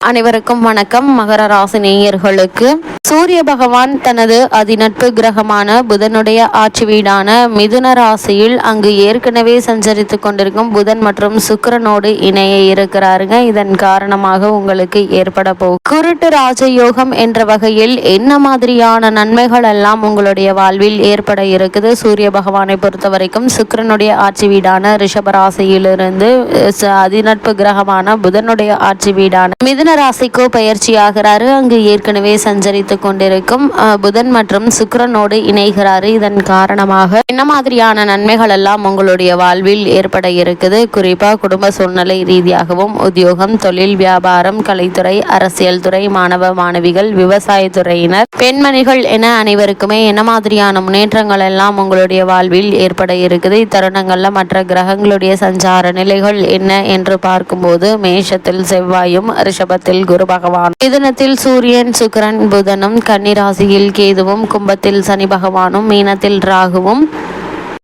அனைவருக்கும் வணக்கம். மகர ராசி நேயர்களுக்கு சூரிய பகவான் தனது அதிநட்பு கிரகமான புதனுடைய ஆட்சி வீடான மிதுன ராசியில் அங்கு ஏற்கனவே சஞ்சரித்து கொண்டிருக்கும் புதன் மற்றும் சுக்கரனோடு இணைய இருக்கிறாருங்க. இதன் காரணமாக உங்களுக்கு ஏற்பட போகும் குருட்டு ராஜயோகம் என்ற வகையில் என்ன மாதிரியான நன்மைகள் எல்லாம் உங்களுடைய வாழ்வில் ஏற்பட இருக்குது? சூரிய பகவானை பொறுத்த வரைக்கும் சுக்கிரனுடைய ஆட்சி வீடான ரிஷபராசியிலிருந்து அதிநட்பு கிரகமான புதனுடைய ஆட்சி வீடான மிதுன ராசிக்கோ பயிற்சி ஆகிறாரு. அங்கு ஏற்கனவே சஞ்சரித்து கொண்டிருக்கும் புதன் மற்றும் சுக்கரனோடு இணைகிறாரு. இதன் காரணமாக என்ன மாதிரியான நன்மைகள் எல்லாம் உங்களுடைய வாழ்வில் ஏற்பட இருக்குது? குறிப்பாக குடும்ப சூழ்நிலை ரீதியாகவும் உத்தியோகம் தொழில் வியாபாரம் கலைத்துறை அரசியல் துறை மாணவ மாணவிகள் விவசாயத்துறையினர் பெண்மணிகள் என அனைவருக்குமே என்ன மாதிரியான முன்னேற்றங்கள் எல்லாம் உங்களுடைய வாழ்வில் ஏற்பட இருக்குது? இத்தருணங்களில் மற்ற கிரகங்களுடைய சஞ்சார நிலைகள் என்ன என்று பார்க்கும்போது மேஷத்தில் செவ்வாயும் ரிஷபத்தில் குரு பகவான் மிதனத்தில் சூரியன் புதன் புதனும் கன்னிராசியில் கேதுவும் கும்பத்தில் சனி பகவானும் மீனத்தில் ராகுவும்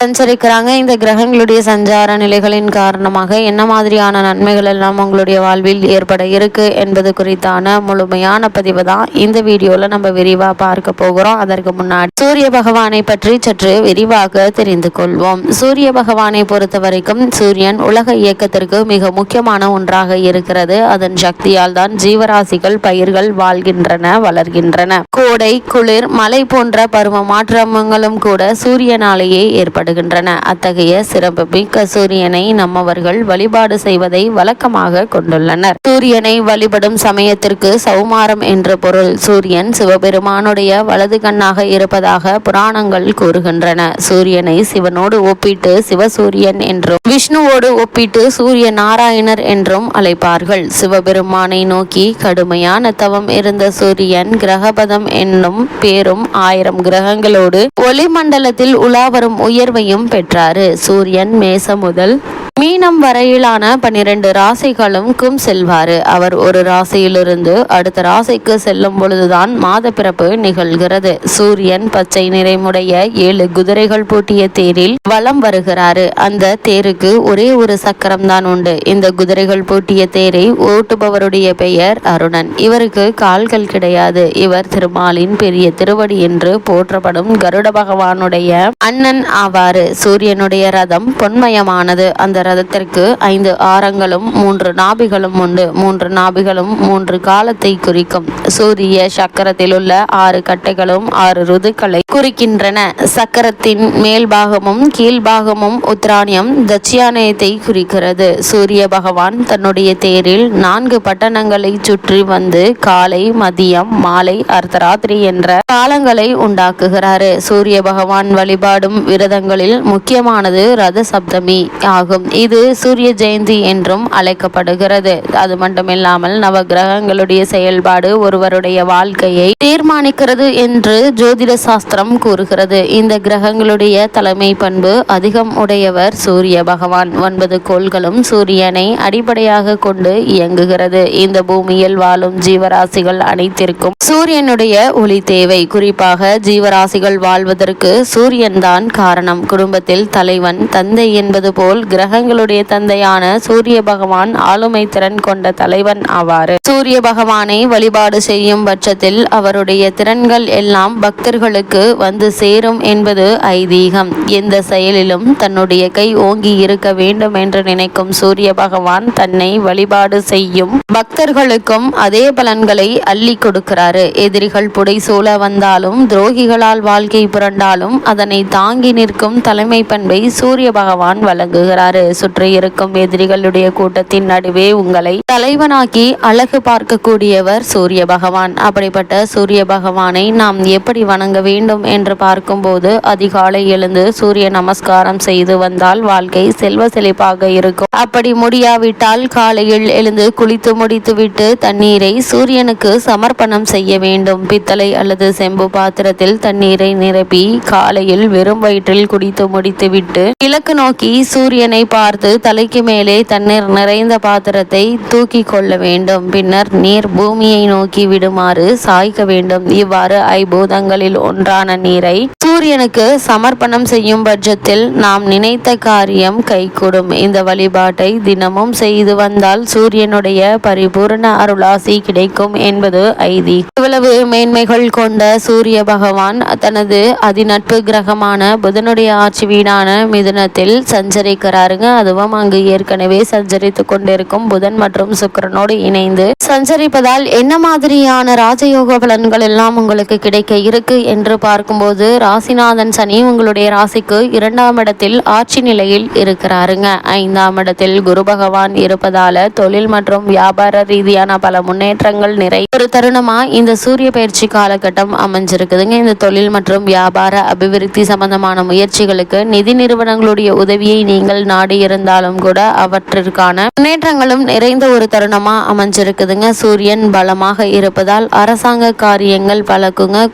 சஞ்சரிக்கிறாங்க இந்த கிரகங்களுடைய சஞ்சார நிலைகளின் காரணமாக என்ன மாதிரியான நன்மைகள் எல்லாம் உங்களுடைய வாழ்வில் ஏற்பட இருக்கு என்பது குறித்தான முழுமையான பதிவு தான் இந்த வீடியோல நம்ம விரிவா பார்க்க போகிறோம். அதற்கு முன்னாடி சூரிய பகவானை பற்றி சற்று விரிவாக தெரிந்து கொள்வோம். சூரிய பகவானை பொறுத்த வரைக்கும் சூரியன் உலக இயக்கத்திற்கு மிக முக்கியமான ஒன்றாக இருக்கிறது. அதன் சக்தியால் தான் ஜீவராசிகள் பயிர்கள் வாழ்கின்றன வளர்கின்றன. கோடை குளிர் மலை போன்ற பருவ மாற்றங்களும் கூட சூரியனாலேயே ஏற்படுகின்றன அத்தகைய சிறப்பு மிக்க சூரியனை நம்மவர்கள் வழிபாடு செய்வதை வழக்கமாக கொண்டுள்ளனர். சூரியனை வழிபடும் சமயத்திற்கு சௌமாரம் என்ற பொருள். சூரியன் சிவபெருமானுடைய வலது கண்ணாக இருப்பதாக புராணங்கள் கூறுகின்றன. சூரியனை சிவனோடு ஒப்பிட்டு சிவசூரியன் என்றும் விஷ்ணுவோடு ஒப்பிட்டு சூரிய நாராயணர் என்றும் அழைப்பார்கள். சிவபெருமானை நோக்கி கடுமையான தவம் இருந்த சூரியன் கிரகபதம் என்னும் பேரும் ஆயிரம் கிரகங்களோடு ஒளிமண்டலத்தில் உலாவரும் பார்வையும் பெற்றாரு. சூரியன் மேசம் முதல் மீனம் வரையிலான பன்னிரண்டு ராசிகளுக்கும் செல்வாரு. அவர் ஒரு ராசியிலிருந்து அடுத்த ராசிக்கு செல்லும் பொழுதுதான் மாத பிறப்பு நிகழ்கிறது. சூரியன் பச்சை நிறைமுடைய ஏழு குதிரைகள் பூட்டிய தேரில் வலம் வருகிறாரு. அந்த தேருக்கு ஒரே ஒரு சக்கரம் தான் உண்டு. இந்த குதிரைகள் பூட்டிய தேரை ஓட்டுபவருடைய பெயர் அருணன். இவருக்கு கால்கள் கிடையாது. இவர் திருமாலின் பெரிய திருவடி என்று போற்றப்படும் கருட பகவானுடைய அண்ணன் ஆவாரு. சூரியனுடைய ரதம் பொன்மயமானது. அந்த ரதத்திற்கு ஐந்து ஆரங்களும் மூன்று நாபிகளும் உண்டு. மூன்று நாபிகளும் மூன்று காலத்தை குறிக்கும். சூரிய சக்கரத்தில் உள்ள ஆறு கட்டைகளும் ஆறு ருதுக்களை குறிக்கின்றன. சக்கரத்தின் மேல் பாகமும் கீழ்பாகமும் உத்ராணியம் தட்சியானயத்தை குறிக்கிறது. சூரிய பகவான் தன்னுடைய தேரில் நான்கு பட்டணங்களை சுற்றி வந்து காலை மதியம் மாலை அர்த்தராத்திரி என்ற காலங்களை உண்டாக்குகிறாரு. சூரிய பகவான் வழிபாடும் விரதங்களில் முக்கியமானது ரத சப்தமி ஆகும். இது சூரிய ஜெயந்தி என்றும் அழைக்கப்படுகிறது. அது மட்டுமில்லாமல் நவ கிரகங்களுடைய செயல்பாடு ஒருவருடைய வாழ்க்கையை தீர்மானிக்கிறது என்று ஜோதிட சாஸ்திரம் கூறுகிறது. இந்த கிரகங்களுடைய தலைமை பண்பு அதிகம் உடையவர் சூரிய பகவான். ஒன்பது கோள்களும் சூரியனை அடிப்படையாக கொண்டு இயங்குகிறது. இந்த பூமியில் வாழும் ஜீவராசிகள் அனைத்திற்கும் சூரியனுடைய ஒளி தேவை. குறிப்பாக ஜீவராசிகள் வாழ்வதற்கு சூரியன் தான் காரணம். குடும்பத்தில் தலைவன் தந்தை என்பது போல் கிரகங்களுடைய தந்தையான சூரிய பகவான் ஆளுமை திறன் கொண்ட தலைவன் ஆவார். சூரிய பகவானை வழிபாடு செய்யும் பட்சத்தில் அவருடைய திறன்கள் எல்லாம் பக்தர்களுக்கு வந்து சேரும் என்பது ஐதீகம். எந்த செயலிலும் தன்னுடைய கை ஓங்கி இருக்க வேண்டும் என்று நினைக்கும் சூரிய பகவான் தன்னை வழிபாடு செய்யும் பக்தர்களுக்கும் அதே பலன்களை அள்ளி கொடுக்கிறாரு. எதிரிகள் புடைசூழ வந்தாலும் துரோகிகளால் வாழ்க்கை புரண்டாலும் அதனை தாங்கி நிற்கும் தலைமை பண்பை சூரிய பகவான் வழங்குகிறாரு. சுற்றி இருக்கும் எதிரிகளுடைய கூட்டத்தின் நடுவே உங்களை தலைவனாக்கி அழகு பார்க்கக்கூடியவர் சூரிய பகவான். அப்படிப்பட்ட சூரிய பகவானை நாம் எப்படி வணங்க வேண்டும் என்று பார்க்கும்போது அதிகாலை எழுந்து சூரிய நமஸ்காரம் செய்து வந்தால் வாழ்க்கை செல்வ செழிப்பாக இருக்கும். அப்படி முடியாவிட்டால் காலையில் எழுந்து குளித்து முடித்துவிட்டு தண்ணீரை சூரியனுக்கு சமர்ப்பணம் செய்ய வேண்டும். பித்தளை அல்லது செம்பு பாத்திரத்தில் தண்ணீரை நிரப்பி காலையில் வெறும் வயிற்றில் குடித்து முடித்துவிட்டு கிழக்கு நோக்கி சூரியனை பார்த்து பார்த்து தலைக்கு மேலே தண்ணீர் நிறைந்த பாத்திரத்தை தூக்கி கொள்ள வேண்டும். பின்னர் நீர் பூமியை நோக்கி விடுமாறு சாய்க்க வேண்டும். இவ்வாறு ஐபூதங்களில் ஒன்றான நீரை சூரியனுக்கு சமர்ப்பணம் செய்யும் பட்சத்தில் நாம் நினைத்த காரியம் கைகூடும். இந்த வழிபாட்டை தினமும் செய்து வந்தால் சூரியனுடைய பரிபூரண அருளாசி கிடைக்கும் என்பது ஐதி இவ்வளவு மேன்மைகள் கொண்ட சூரிய பகவான் தனது அதிநட்பு கிரகமான புதனுடைய ஆட்சி வீடான மிதுனத்தில் சஞ்சரிக்கிறாருங்க. அதுவும் அங்கு ஏற்கனவே சஞ்சரித்து கொண்டிருக்கும் புதன் மற்றும் சுக்கரனோடு இணைந்து சஞ்சரிப்பதால் என்ன மாதிரியான ராஜயோக பலன்கள் எல்லாம் உங்களுக்கு கிடைக்க இருக்கு என்று பார்க்கும்போது ராசிநாதன் சனி உங்களுடைய ராசிக்கு இரண்டாம் இடத்தில் ஆட்சி நிலையில் இருக்கிறாருங்க. ஐந்தாம் இடத்தில் குரு பகவான் இருப்பதால தொழில் மற்றும் வியாபார ரீதியான பல முன்னேற்றங்கள் நிறை ஒரு தருணமா இந்த சூரிய பயிற்சி காலகட்டம் அமைஞ்சிருக்குதுங்க. இந்த தொழில் மற்றும் வியாபார அபிவிருத்தி சம்பந்தமான முயற்சிகளுக்கு நிதி நிறுவனங்களுடைய உதவியை நீங்கள் நாடி இருந்தாலும் கூட அவற்றிற்கான முன்னேற்றங்களும் நிறைந்த ஒரு தருணமா அமைஞ்சிருக்குதுங்க. சூரியன் பலமாக இருப்பதால் அரசாங்க காரியங்கள் பழக்குங்க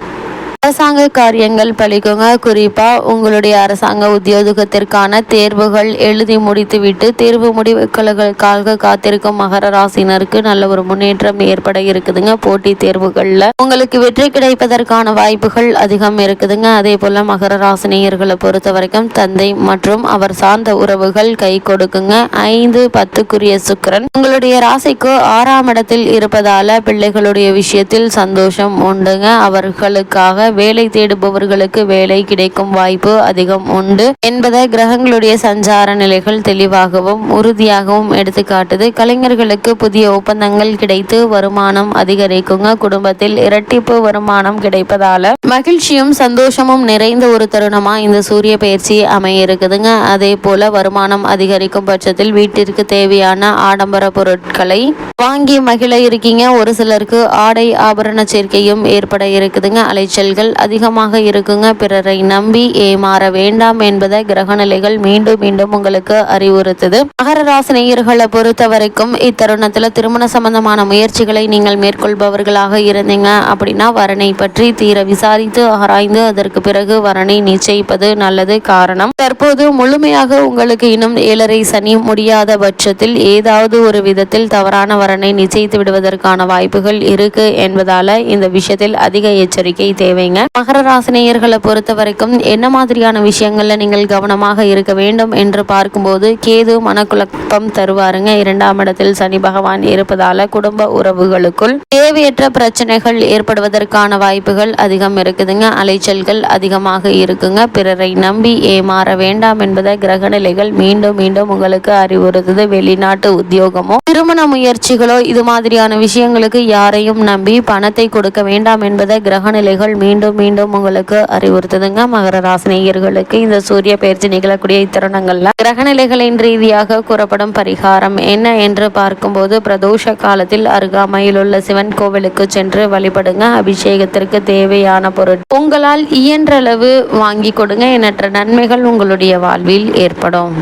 அரசாங்க காரியங்கள் பழிக்குங்க. குறிப்பா உங்களுடைய அரசாங்க உத்தியோகத்திற்கான தேர்வுகள் எழுதி முடித்துவிட்டு தேர்வு முடிவுகளுக்காக காத்திருக்கும் மகர ராசினருக்கு நல்ல ஒரு முன்னேற்றம் ஏற்பட இருக்குதுங்க. போட்டி தேர்வுகள்ல உங்களுக்கு வெற்றி கிடைப்பதற்கான வாய்ப்புகள் அதிகம் இருக்குதுங்க. அதே போல மகர ராசினியர்களை பொறுத்த வரைக்கும் தந்தை மற்றும் அவர் சார்ந்த உறவுகள் கை கொடுக்குங்க. ஐந்து பத்துக்குரிய சுக்கரன். உங்களுடைய ராசிக்கு ஆறாம் இடத்தில் இருப்பதால பிள்ளைகளுடைய விஷயத்தில் சந்தோஷம் உண்டுங்க. அவர்களுக்காக வேலை தேடுபவர்களுக்கு வேலை கிடைக்கும் வாய்ப்பு அதிகம் உண்டு. என்பதை கிரகங்களுடைய சஞ்சார நிலைகள் தெளிவாகவும் உறுதியாகவும் எடுத்துக்காட்டுது கலைஞர்களுக்கு புதிய ஒப்பந்தங்கள் கிடைத்து வருமானம் அதிகரிக்குங்க. குடும்பத்தில் இரட்டிப்பு வருமானம் கிடைப்பதால மகிழ்ச்சியும் சந்தோஷமும் நிறைந்த ஒரு தருணமா இந்த சூரிய பயிற்சி அமைய இருக்குதுங்க அதே போல வருமானம் அதிகரிக்கும் பட்சத்தில் வீட்டிற்கு தேவையான ஆடம்பர பொருட்களை வாங்கி மகிழ இருக்கீங்க. ஒரு சிலருக்கு ஆடை ஆபரண சேர்க்கையும் ஏற்பட இருக்குதுங்க. அலைச்சல்கள் பிரச்சனைகள் அதிகமாக இருக்குங்க. பிறரை நம்பி ஏமாற வேண்டாம் என்பதை கிரகநிலைகள் மீண்டும் மீண்டும் உங்களுக்கு அறிவுறுத்துது. மகர ராசி நேயர்களை பொறுத்த வரைக்கும் இத்தருணத்துல திருமண சம்பந்தமான முயற்சிகளை நீங்கள் மேற்கொள்பவர்களாக இருந்தீங்க அப்படின்னா வரனை பற்றி தீர விசாரித்து ஆராய்ந்து அதற்கு பிறகு வரனை நிச்சயிப்பது நல்லது காரணம். தற்போது முழுமையாக உங்களுக்கு இன்னும் ஏழரை சனி முடியாத பட்சத்தில் ஏதாவது ஒரு விதத்தில் தவறான வரனை நிச்சயித்து விடுவதற்கான வாய்ப்புகள் இருக்கு என்பதால இந்த விஷயத்தில் அதிக எச்சரிக்கை தேவைங்க. சொல்றீங்க. மகர ராசினியர்களை பொறுத்த வரைக்கும் என்ன மாதிரியான விஷயங்கள்ல நீங்கள் கவனமாக இருக்க வேண்டும் என்று பார்க்கும்போது கேது மனக்குழப்பம் தருவாருங்க. இரண்டாம் இடத்தில் சனி பகவான் இருப்பதால குடும்ப உறவுகளுக்குள் தேவையற்ற பிரச்சனைகள் ஏற்படுவதற்கான வாய்ப்புகள் அதிகம் இருக்குதுங்க. அலைச்சல்கள் அதிகமாக இருக்குங்க. பிறரை நம்பி ஏமாற வேண்டாம் என்பதை கிரக நிலைகள் மீண்டும் மீண்டும் உங்களுக்கு அறிவுறுத்துது. வெளிநாட்டு உத்தியோகமோ திருமண முயற்சிகளோ இது மாதிரியான விஷயங்களுக்கு யாரையும் நம்பி பணத்தை கொடுக்க வேண்டாம் என்பதை கிரகநிலைகள் மீண்டும் மீண்டும் மீண்டும் உங்களுக்கு அறிவுறுத்துதுங்க. மகர ராசினியர்களுக்கு இந்த சூரிய பயிற்சி நிகழக்கூடிய இத்தருணங்கள்ல கிரகநிலைகளின் ரீதியாக கூறப்படும் பரிகாரம் என்ன என்று பார்க்கும்போது பிரதோஷ காலத்தில் அருகாமையில் உள்ள சிவன் கோவிலுக்கு சென்று வழிபடுங்க. அபிஷேகத்திற்கு தேவையான பொருள் உங்களால் இயன்றளவு வாங்கி கொடுங்க. எண்ணற்ற நன்மைகள் உங்களுடைய வாழ்வில் ஏற்படும்.